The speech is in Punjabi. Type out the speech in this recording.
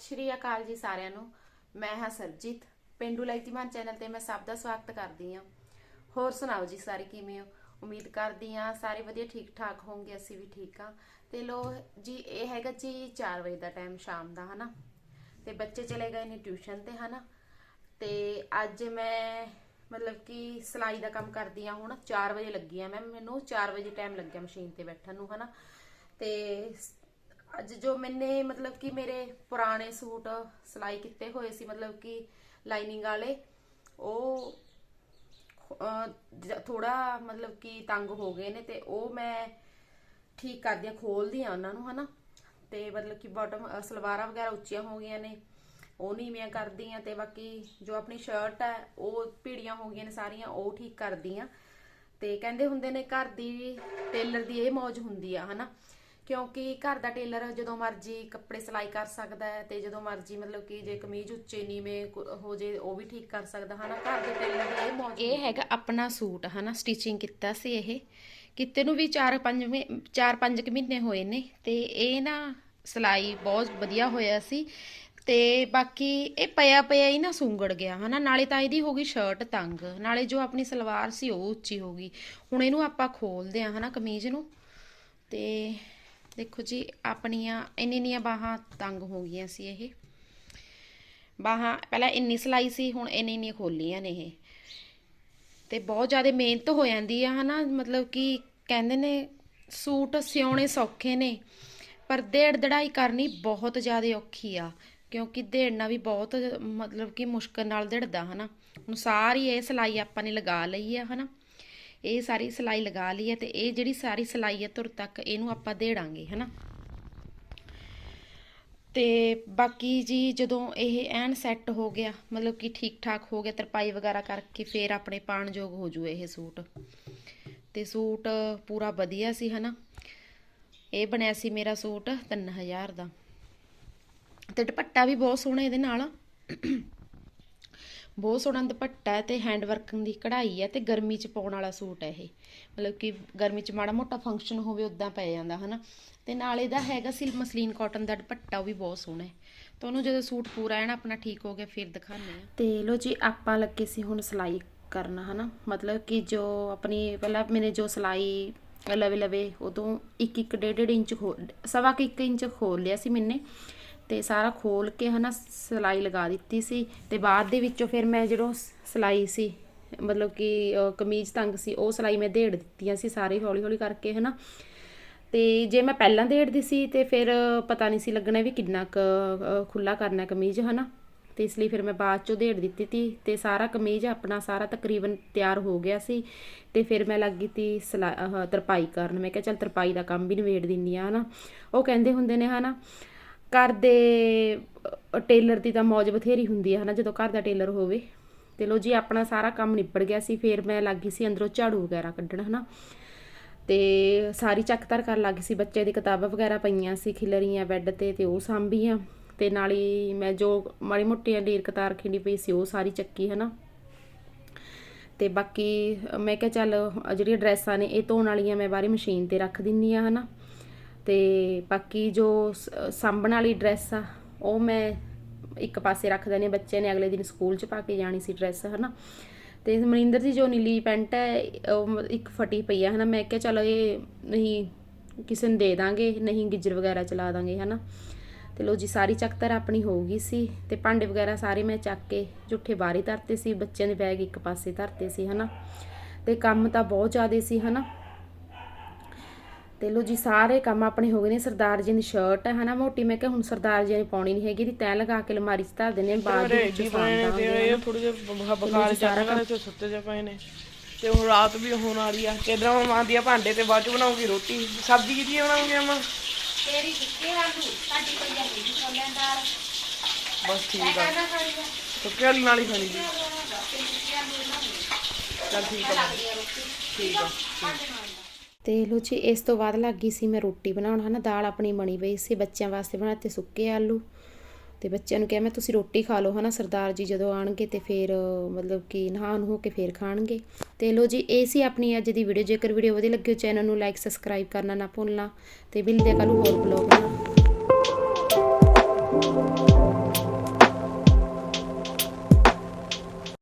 ਸ਼੍ਰੀ ਅਕਾਲ ਜੀ ਸਾਰਿਆਂ ਨੂੰ। ਮੈਂ ਹਾਂ ਸਰਜੀਤ। ਪਿੰਡੂ ਲਾਈਤੀਮਾਨ ਚੈਨਲ ਤੇ ਮੈਂ ਸਭ ਦਾ ਸਵਾਗਤ ਕਰਦੀ ਹਾਂ। ਹੋਰ ਸੁਣਾਓ ਜੀ ਸਾਰੇ ਕਿਵੇਂ ਹੋ? ਉਮੀਦ ਕਰਦੀ ਹਾਂ ਸਾਰੇ ਵਧੀਆ ਠੀਕ ਠਾਕ ਹੋਣਗੇ, ਅਸੀਂ ਵੀ ਠੀਕ ਹਾਂ। ਤੇ ਲੋ ਜੀ, ਇਹ ਹੈਗਾ ਜੀ 4 ਵਜੇ ਦਾ ਟਾਈਮ ਸ਼ਾਮ ਦਾ, ਹਨਾ? ਤੇ ਬੱਚੇ ਚਲੇ ਗਏ ਨੇ ਟਿਊਸ਼ਨ ਤੇ, ਹਨਾ? ਤੇ ਅੱਜ ਮੈਂ ਮਤਲਬ ਕਿ ਸਿਲਾਈ ਦਾ ਕੰਮ ਕਰਦੀ ਆ ਹੁਣ। 4 ਵਜੇ ਲੱਗੀ ਆ ਮੈਂ। ਮੈਨੂੰ 4 ਵਜੇ ਟਾਈਮ ਲੱਗਿਆ ਮਸ਼ੀਨ ਤੇ ਬੈਠਣ ਨੂੰ, ਹਨਾ? ਤੇ ਅੱਜ ਜੋ ਮੈਨੇ ਮਤਲਬ ਕਿ ਮੇਰੇ ਪੁਰਾਣੇ ਸੂਟ ਸਿਲਾਈ ਕੀਤੇ ਹੋਏ ਸੀ, ਮਤਲਬ ਕਿ ਲਾਈਨਿੰਗ ਵਾਲੇ, ਉਹ ਥੋੜਾ ਮਤਲਬ ਕਿ ਤੰਗ ਹੋ ਗਏ ਨੇ ਤੇ ਉਹ ਮੈਂ ਠੀਕ ਕਰਦੀ ਆ ਖੋਲਦੀ ਆ ਉਹਨਾਂ ਨੂੰ, ਹਨਾ। ਤੇ ਮਤਲਬ ਕਿ ਬਾਟਮ ਸਲਵਾਰਾਂ ਵਗੈਰਾ ਉੱਚੀਆਂ ਹੋ ਗਈਆਂ ਨੇ, ਉਹ ਨਹੀਂ ਮੈਂ ਕਰਦੀ ਆ ਤੇ ਬਾਕੀ ਜੋ ਆਪਣੀ ਸ਼ਰਟ ਹੈ, ਉਹ ਭੀੜੀਆਂ ਹੋ ਗਈਆਂ ਨੇ ਸਾਰੀਆਂ, ਉਹ ਠੀਕ ਕਰਦੀ ਆ ਤੇ ਕਹਿੰਦੇ ਹੁੰਦੇ ਨੇ ਘਰ ਦੀ ਟੇਲਰ ਦੀ ਇਹ ਮੌਜ ਹੁੰਦੀ ਆ, ਹਨਾ। ਕਿਉਂਕਿ ਘਰ ਦਾ ਟੇਲਰ ਜਦੋਂ ਮਰਜ਼ੀ ਕੱਪੜੇ ਸਿਲਾਈ ਕਰ ਸਕਦਾ ਹੈ ਤੇ ਜਦੋਂ ਮਰਜ਼ੀ ਮਤਲਬ ਕਿ ਜੇ ਕਮੀਜ਼ ਉੱਚੇ, ਨੀਵੇਂ ਹੋ ਜੇ, ਉਹ ਵੀ ਠੀਕ ਕਰ ਸਕਦਾ। ਹਨਾ, ਘਰ ਦੇ ਟੇਲਰ ਦੀ ਇਹ ਮੌਜ ਇਹ ਹੈਗਾ ਆਪਣਾ ਸੂਟ, ਹਨਾ ਸਟਿਚਿੰਗ ਕੀਤਾ ਸੀ ਇਹ। ਕਿਤੇ ਨੂੰ ਵੀ 4-5 4-5 ਕੁ ਮਹੀਨੇ ਹੋਏ ਨੇ ਤੇ ਇਹ ਨਾ ਸਿਲਾਈ ਬਹੁਤ ਵਧੀਆ ਹੋਇਆ ਸੀ ਤੇ ਬਾਕੀ ਇਹ ਪਿਆ ਪਿਆ ਹੀ ਨਾ ਸੁੰਗੜ ਗਿਆ, ਹਨਾ, ਨਾਲੇ ਤਾਂ ਇਹਦੀ ਹੋ ਗਈ ਸ਼ਰਟ ਤੰਗ, ਨਾਲੇ ਜੋ ਆਪਣੀ ਸਲਵਾਰ ਸੀ ਉਹ ਉੱਚੀ ਹੋ ਗਈ। ਹੁਣ ਇਹਨੂੰ ਆਪਾਂ ਖੋਲਦੇ ਆ ਹਨਾ, ਕਮੀਜ਼ ਨੂੰ ਤੇ ਦੇਖੋ ਜੀ, ਆਪਣੀਆਂ ਇੰਨੀ ਇੰਨੀਆਂ ਬਾਹਾਂ ਤੰਗ ਹੋ ਗਈਆਂ ਸੀ ਇਹ। ਬਾਹਾਂ ਪਹਿਲਾਂ ਇੰਨੀ ਸਿਲਾਈ ਸੀ, ਹੁਣ ਇੰਨੀ ਇੰਨੀ ਖੋਲੀਆਂ ਨੇ ਇਹ। ਤੇ ਬਹੁਤ ਜ਼ਿਆਦਾ ਮਿਹਨਤ ਹੋ ਜਾਂਦੀ ਆ, ਹਨਾ? ਮਤਲਬ ਕਿ ਕਹਿੰਦੇ ਨੇ ਸੂਟ ਸਿਉਣੇ ਸੌਖੇ ਨੇ, ਪਰ ਦੇੜ ਦੜਾਈ ਕਰਨੀ ਬਹੁਤ ਜ਼ਿਆਦਾ ਔਖੀ ਆ, ਕਿਉਂਕਿ ਦੇੜਨਾ ਵੀ ਬਹੁਤ, ਮਤਲਬ ਕਿ ਮੁਸ਼ਕਲ ਨਾਲ ਦੇੜਦਾ, ਹਨਾ? ਹੁਣ ਸਾਰੀ ਇਹ ਸਿਲਾਈ ਆਪਾਂ ਨੇ ਲਗਾ ਲਈ ਆ, ਹਨਾ? ਇਹ ਸਾਰੀ ਸਿਲਾਈ ਲਗਾ ਲਈ ਹੈ ਤੇ ਇਹ ਜਿਹੜੀ ਸਾਰੀ ਸਿਲਾਈ ਹੈ ਤੁਰ ਤੱਕ ਇਹਨੂੰ ਆਪਾਂ ਦੇੜਾਂਗੇ, ਹਨਾ? ਤੇ ਬਾਕੀ ਜੀ ਜਦੋਂ ਇਹ ਐਨ ਸੈੱਟ ਹੋ ਗਿਆ, ਮਤਲਬ ਕਿ ਠੀਕ ਠਾਕ ਹੋ ਗਿਆ, ਤਰਪਾਈ ਵਗੈਰਾ ਕਰਕੇ ਫੇਰ ਆਪਣੇ ਪਾਣ ਯੋਗ ਹੋ ਜੂ ਇਹ ਸੂਟ। ਤੇ ਸੂਟ ਪੂਰਾ ਵਧੀਆ ਸੀ, ਹਨਾ? ਇਹ ਬਣਿਆ ਸੀ ਮੇਰਾ ਸੂਟ 3000 ਦਾ। ਤੇ ਦੁਪੱਟਾ ਵੀ ਬਹੁਤ ਸੋਹਣਾ ਇਹਦੇ ਨਾਲ। ਬਹੁਤ ਸੋਹਣਾ ਦੁਪੱਟਾ ਹੈ ਤੇ ਹੈਂਡ ਵਰਕਿੰਗ ਦੀ ਕਢਾਈ ਹੈ ਤੇ ਗਰਮੀ ਚ ਪਾਉਣ ਵਾਲਾ ਸੂਟ ਹੈ ਇਹ। ਮਤਲਬ ਕਿ ਗਰਮੀ ਚ ਮਾੜਾ ਮੋਟਾ ਫੰਕਸ਼ਨ ਹੋਵੇ ਉਦਾਂ ਪੈ ਜਾਂਦਾ, ਹਨਾ? ਤੇ ਨਾਲ ਇਹਦਾ ਹੈਗਾ ਸੀ ਮਸਲੀਨ ਕਾਟਨ ਦਾ ਦੁਪੱਟਾ, ਉਹ ਵੀ ਬਹੁਤ ਸੋਹਣਾ ਹੈ। ਤੁਹਾਨੂੰ ਜਦੋਂ ਸੂਟ ਪੂਰਾ ਹੈ ਨਾ, ਆਪਣਾ ਠੀਕ ਹੋ ਗਿਆ, ਫਿਰ ਦਿਖਾਣੇ ਆ ਤੇ ਲੋ ਜੀ, ਆਪਾਂ ਲੱਗੇ ਸੀ ਹੁਣ ਸਿਲਾਈ ਕਰਨਾ, ਹਨਾ? ਮਤਲਬ ਕਿ ਜੋ ਆਪਣੀ, ਪਹਿਲਾਂ ਮੈਨੇ ਜੋ ਸਿਲਾਈ ਲਵੇ ਲਵੇ ਉਦੋਂ ਇੱਕ ਇੱਕ ਡੇਢ ਡੇਢ ਇੰਚ ਖੋਲ, ਸਵਾ ਕੁ ਇੱਕ ਇੰਚ ਖੋਲ ਲਿਆ ਸੀ ਮੈਨੇ। ਤੇ ਸਾਰਾ ਖੋਲ ਕੇ ਹਨਾ ਸਿਲਾਈ ਲਗਾ ਦਿੱਤੀ ਸੀ ਤੇ ਬਾਅਦ ਦੇ ਵਿੱਚੋਂ ਫਿਰ ਮੈਂ ਜਦੋਂ ਸਿਲਾਈ ਸੀ ਮਤਲਬ ਕਿ ਕਮੀਜ਼ ਤੰਗ ਸੀ ਉਹ ਸਿਲਾਈ ਮੈਂ ਦੇੜ ਦਿੱਤੀਆਂ ਸੀ ਸਾਰੇ ਹੌਲੀ ਹੌਲੀ ਕਰਕੇ ਹਨਾ। ਤੇ ਜੇ ਮੈਂ ਪਹਿਲਾਂ ਦੇੜਦੀ ਸੀ ਤੇ ਫਿਰ ਪਤਾ ਨਹੀਂ ਸੀ ਲੱਗਣਾ ਵੀ ਕਿੰਨਾ ਕੁ ਅਹ, ਖੁੱਲਾ ਕਰਨਾ ਕਮੀਜ਼ ਹਨਾ। ਤੇ ਇਸ ਲਈ ਫਿਰ ਮੈਂ ਬਾਅਦ ਚੋਂ ਦੇੜ ਦਿੱਤੀ ਤੀ ਤੇ ਸਾਰਾ ਕਮੀਜ਼ ਆਪਣਾ ਸਾਰਾ ਤਕਰੀਬਨ ਤਿਆਰ ਹੋ ਗਿਆ ਸੀ। ਤੇ ਫਿਰ ਮੈਂ ਲੱਗ ਗਈ ਤੀ ਸਿਲਾ ਤਰਪਾਈ ਕਰਨ। ਮੈਂ ਕਿਹਾ ਚੱਲ ਤਰਪਾਈ ਦਾ ਕੰਮ ਵੀ ਨਿਬੇੜ ਦਿੰਨੀ ਆ ਹਨਾ। ਉਹ ਕਹਿੰਦੇ ਹੁੰਦੇ ਨੇ ਹਨਾ ਘਰ ਦੇ ਟੇਲਰ ਦੀ ਤਾਂ ਮੌਜ ਬਥੇਰੀ ਹੁੰਦੀ ਹੈ ਹਨਾ? ਜਦੋਂ ਘਰ ਦਾ ਟੇਲਰ ਹੋਵੇ। ਤੇ ਲੋ ਜੀ, ਆਪਣਾ ਸਾਰਾ ਕੰਮ ਨਿਬੜ ਗਿਆ ਸੀ, ਫਿਰ ਮੈਂ ਲੱਗੀ ਸੀ ਅੰਦਰੋਂ ਝਾੜੂ ਵਗੈਰਾ ਕੱਢਣ, ਹਨਾ? ਤੇ ਸਾਰੀ ਚੱਕ ਧਰ ਕਰਨ ਲੱਗੀ ਸੀ, ਬੱਚੇ ਦੀ ਕਿਤਾਬਾਂ ਵਗੈਰਾ ਪਈਆਂ ਸੀ, ਖਿਲਰੀਆਂ, ਬੈੱਡ ਤੇ ਤੇ ਉਹ ਸਾਂਭੀਆਂ। ਤੇ ਨਾਲ ਹੀ ਮੈਂ ਜੋ ਮਾੜੀ ਮੋਟੀਆਂ ਢੇਰ ਕਤਾਰ ਖਿੰਡੀ ਪਈ ਸੀ, ਉਹ ਸਾਰੀ ਚੱਕੀ, ਹਨਾ? ਤੇ ਬਾਕੀ ਮੈਂ ਕਿਹਾ ਚੱਲ, ਜਿਹੜੀਆਂ ਡਰੈਸਾਂ ਨੇ, ਇਹ ਧੋਣ ਵਾਲੀਆਂ ਮੈਂ ਬਾਹਰੀ ਮਸ਼ੀਨ ਤੇ ਰੱਖ ਦਿੰਨੀ ਆ, ਹਨਾ? ਤੇ ਬਾਕੀ ਜੋ ਸ- ਸਾਂਭਣ ਵਾਲੀ ਡਰੈਸ ਆ, ਉਹ ਮੈਂ ਇੱਕ ਪਾਸੇ ਰੱਖ ਦਿੰਦੀ ਹਾਂ ਬੱਚੇ ਨੇ ਅਗਲੇ ਦਿਨ ਸਕੂਲ 'ਚ ਪਾ ਕੇ ਜਾਣੀ ਸੀ ਡਰੈਸ ਹਨਾ। ਤੇ ਮਨਿੰਦਰ ਦੀ ਜੋ ਨੀਲੀ ਪੈਂਟ ਹੈ, ਉਹ ਇੱਕ ਫਟੀ ਪਈ ਆ, ਹਨਾ। ਮੈਂ ਕਿਹਾ ਚਲੋ ਇਹ ਨਹੀਂ ਕਿਸੇ ਨੂੰ ਦੇ ਦਾਂਗੇ, ਨਹੀਂ ਗਿੱਜਰ ਵਗੈਰਾ ਚਲਾ ਦਾਂਗੇ, ਹਨਾ। ਤੇ ਲੋ ਜੀ, ਸਾਰੀ ਚੱਕਤਰ ਆਪਣੀ ਹੋ ਗਈ ਸੀ ਤੇ ਭਾਂਡੇ ਵਗੈਰਾ ਸਾਰੇ ਮੈਂ ਚੱਕ ਕੇ ਜੁੱਠੇ ਬਾਹਰੀ ਧਰਤੇ ਸੀ, ਬੱਚਿਆਂ ਦੇ ਬੈਗ ਇੱਕ ਪਾਸੇ ਧਰਤੇ ਸੀ, ਹਨਾ। ਤੇ ਕੰਮ ਤਾਂ ਬਹੁਤ ਜ਼ਿਆਦਾ ਸੀ, ਹਨਾ। ਤੇ ਲੋ ਜੀ ਸਾਰੇ ਕੰਮ ਆਪਣੇ ਹੋ ਗਏ ਨੇ। ਸਰਦਾਰ ਜੀ ਦੀ ਸ਼ਰਟ ਹੈ ਹਨਾ ਮੋਟੀ ਮੈਂ ਕਿਹਾ ਹੁਣ ਸਰਦਾਰ ਜੀ ਨੇ ਪਾਉਣੀ ਨਹੀਂ ਹੈਗੀ ਦੀ ਤੈਅ ਲਗਾ ਕੇ ਅਲਮਾਰੀ 'ਚ ਧਰ ਦਿੰਦੇ ਨੇ ਬਾਅਦ ਦੇ ਵਿੱਚ ਕੀ ਸਾਂਭ ਪਏ ਨੇ ਤੇ ਦਾਂਗੇ ਇਹ ਥੋੜੇ ਜਿਹਾ ਬਖਾ ਬਖਾਰ ਚੱਲਣਾ ਤੇ ਸੁੱਤੇ ਜੇ ਪਏ ਨੇ। ਤੇ ਹੁਣ ਰਾਤ ਵੀ ਹੋਣ ਵਾਲੀ ਆ ਕਿਧਰਾਂ ਮਾਂਦੀ ਆ ਭਾਂਡੇ ਤੇ ਬਾਅਦ ਚ ਬਣਾਉਗੀ ਰੋਟੀ? ਸਬਜ਼ੀ ਕਿਹਦੀ ਬਣਾਉਂਗੇ ਅਮਾ? ਤੇਰੀ ਸੁੱਕੇ ਆਲੂ ਸਾਡੀ ਕੋਈ ਨਹੀਂ ਛੋਲਿਆਂ ਦਾਲ। ਬਸ ਠੀਕ ਆ। ਸੁੱਕੇ ਵਾਲੀ ਨਾਲ ਹੀ ਖਾਣੀ ਜੀ। ਚੱਲ ਠੀਕ ਆ। ਠੀਕ ਆ ਤੇ ਲੋ ਜੀ, ਇਸ ਤੋਂ ਬਾਅਦ ਲੱਗ ਗਈ ਸੀ ਮੈਂ ਰੋਟੀ ਬਣਾਉਣ, ਹਨਾ, ਦਾਲ ਆਪਣੀ ਬਣੀ ਪਈ ਸੀ, ਬੱਚਿਆਂ ਵਾਸਤੇ ਬਣਾਤੇ ਸੁੱਕੇ ਆਲੂ। ਤੇ ਬੱਚਿਆਂ ਨੂੰ ਕਿਹਾ ਮੈਂ, ਤੁਸੀਂ ਰੋਟੀ ਖਾ ਲਓ, ਹਨਾ, ਸਰਦਾਰ ਜੀ ਜਦੋਂ ਆਣਗੇ ਤੇ ਫਿਰ, ਮਤਲਬ ਕਿ ਨਹਾਣ ਹੋ ਕੇ ਫਿਰ ਖਾਣਗੇ। ਤੇ ਲੋ ਜੀ, ਇਹ ਸੀ ਆਪਣੀ ਅੱਜ ਦੀ ਵੀਡੀਓ ਜੇਕਰ ਵੀਡੀਓ ਵਧੀਆ ਲੱਗੀ ਹੋ ਚੈਨਲ ਨੂੰ ਲਾਈਕ ਸਬਸਕ੍ਰਾਈਬ ਕਰਨਾ ਨਾ ਭੁੱਲਣਾ। ਤੇ ਮਿਲਦੇ ਕੱਲ ਹੋਰ ਬਲੌਗ ਨਾਲ।